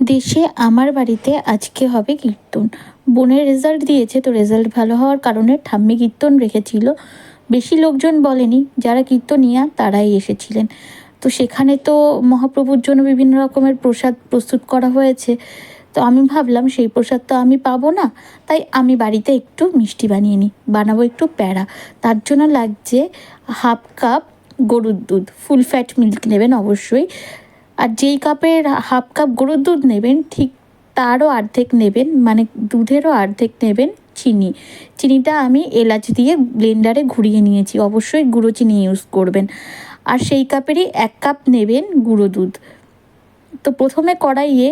দেশে আমার বাড়িতে আজকে হবে কীর্তন। বোনের রেজাল্ট দিয়েছে তো রেজাল্ট ভালো হওয়ার কারণে ঠাম্মি কীর্তন রেখেছিল। বেশি লোকজন বলেনি, যারা কীর্তনিয়া তারাই এসেছিলেন। তো সেখানে তো মহাপ্রভুর জন্য বিভিন্ন রকমের প্রসাদ প্রস্তুত করা হয়েছে। তো আমি ভাবলাম সেই প্রসাদ তো আমি পাবো না, তাই আমি বাড়িতে একটু মিষ্টি বানিয়ে নিই, বানাবো একটু প্যাড়া তার জন্য লাগছে হাফ কাপ গরুর দুধ, ফুল ফ্যাট মিল্ক নেবেন অবশ্যই। আর যেই কাপের হাফ কাপ গরুর দুধ নেবেন, ঠিক তারও অর্ধেক নেবেন মানে দুধেরও অর্ধেক নেবেন চিনি। চিনিটা আমি এলাচ দিয়ে ব্লেন্ডারে ঘুরিয়ে নিয়েছি, অবশ্যই গুঁড়ো চিনি ইউজ করবেন। আর সেই কাপেরই এক কাপ নেবেন গুঁড়ো দুধ। তো প্রথমে কড়াইয়ে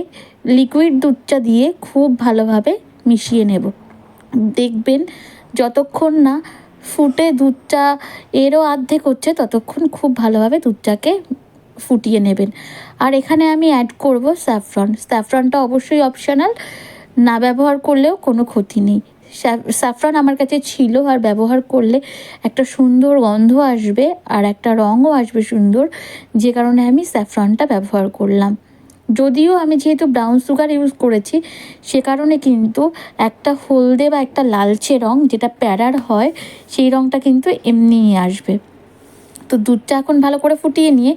লিকুইড দুধটা দিয়ে খুব ভালোভাবে মিশিয়ে নেব। দেখবেন যতক্ষণ না ফুটে দুধটা এরও অর্ধেক হচ্ছে, ততক্ষণ খুব ভালোভাবে দুধটাকে ফুটিয়ে নেবেন। আর এখানে আমি অ্যাড করব স্যাফরন স্যাফরনটা অবশ্যই অপশনাল না ব্যবহার করলেও কোনো ক্ষতি নেই। স্যাফরন আমার কাছে ছিল আর ব্যবহার করলে একটা সুন্দর গন্ধ আসবে আর একটা রঙও আসবে সুন্দর, যে কারণে আমি স্যাফরনটা ব্যবহার করলাম। যদিও আমি যেহেতু ব্রাউন সুগার ইউজ করেছি, সে কারণে কিন্তু একটা হলদে বা একটা লালচে রং যেটা প্যারার হয়, সেই রংটা কিন্তু এমনিই আসবে। তো দুধটা এখন ভালো করে ফুটিয়ে নিয়ে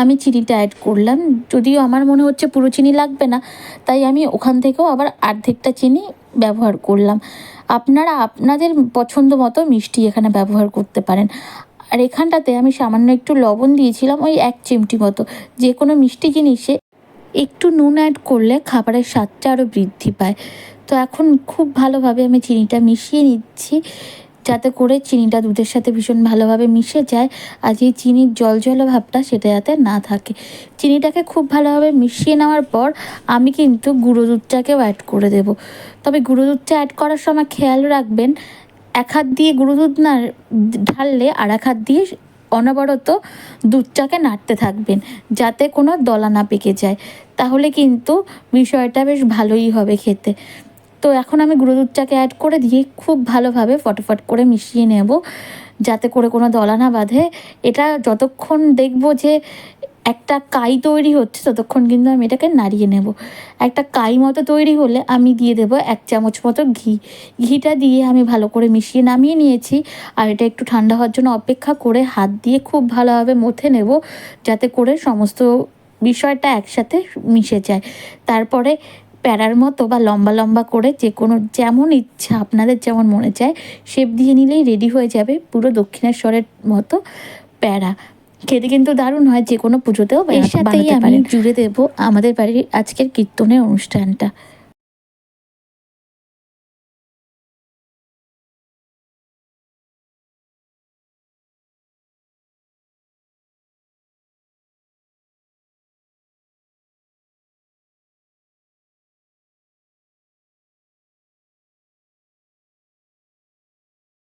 আমি চিনিটা অ্যাড করলাম। যদিও আমার মনে হচ্ছে পুরো চিনি লাগবে না, তাই আমি ওখান থেকেও আবার অর্ধেকটা চিনি ব্যবহার করলাম। আপনারা আপনাদের পছন্দ মতো মিষ্টি এখানে ব্যবহার করতে পারেন। আর এখানটাতে আমি সামান্য একটু লবণ দিয়েছিলাম, ওই এক চিমটি মতো। যে কোনো মিষ্টি জিনিসে একটু নুন অ্যাড করলে খাবারের স্বাদটা আরও বৃদ্ধি পায়। তো এখন খুব ভালোভাবে আমি চিনিটা মিশিয়ে নিচ্ছি। যাতে করে চিনিটা দুধের সাথে ভীষণ ভালোভাবে মিশে যায় আর যে চিনির জল জল ভাবটা সেটা যাতে না থাকে। চিনিটাকে খুব ভালোভাবে মিশিয়ে নেওয়ার পর আমি কিন্তু গুঁড়ো দুধটাকেও অ্যাড করে দেব। তবে গুঁড়ো দুধটা অ্যাড করার সময় খেয়াল রাখবেন, এক হাত দিয়ে গুঁড়ো দুধ না ঢাললে আর এক হাত দিয়ে অনবরত দুধটাকে নাড়তে থাকবেন যাতে কোনো দলা না পেকে যায়। তাহলে কিন্তু বিষয়টা বেশ ভালোই হবে খেতে। তো এখন আমি গুঁড়ো দুধটাকে অ্যাড করে দিয়ে খুব ভালোভাবে ফটোফট করে মিশিয়ে নেব, যাতে করে কোনো দলা না বাঁধে। এটা যতক্ষণ দেখব যে একটা কাই তৈরি হচ্ছে, ততক্ষণ কিন্তু আমি এটাকে নাড়িয়ে নেব। একটা কাই মতো তৈরি হলে আমি দিয়ে দেবো এক চামচ মতো ঘি। ঘিটা দিয়ে আমি ভালো করে মিশিয়ে নামিয়ে নিয়েছি। আর এটা একটু ঠান্ডা হওয়ার জন্য অপেক্ষা করে হাত দিয়ে খুব ভালোভাবে মথে নেব, যাতে করে সমস্ত বিষয়টা একসাথে মিশে যায়। তারপরে প্যারার মতো বা লম্বা লম্বা করে যে কোনো যেমন ইচ্ছা আপনাদের যেমন মনে চায় শেপ দিয়ে নিলেই রেডি হয়ে যাবে পুরো দক্ষিণেশ্বরের মতো প্যারা। খেতে কিন্তু দারুণ হয় যে কোনো পুজোতেও এর সাথেই আমি জুড়ে দেবো আমাদের বাড়ির আজকের কীর্তনের অনুষ্ঠানটা।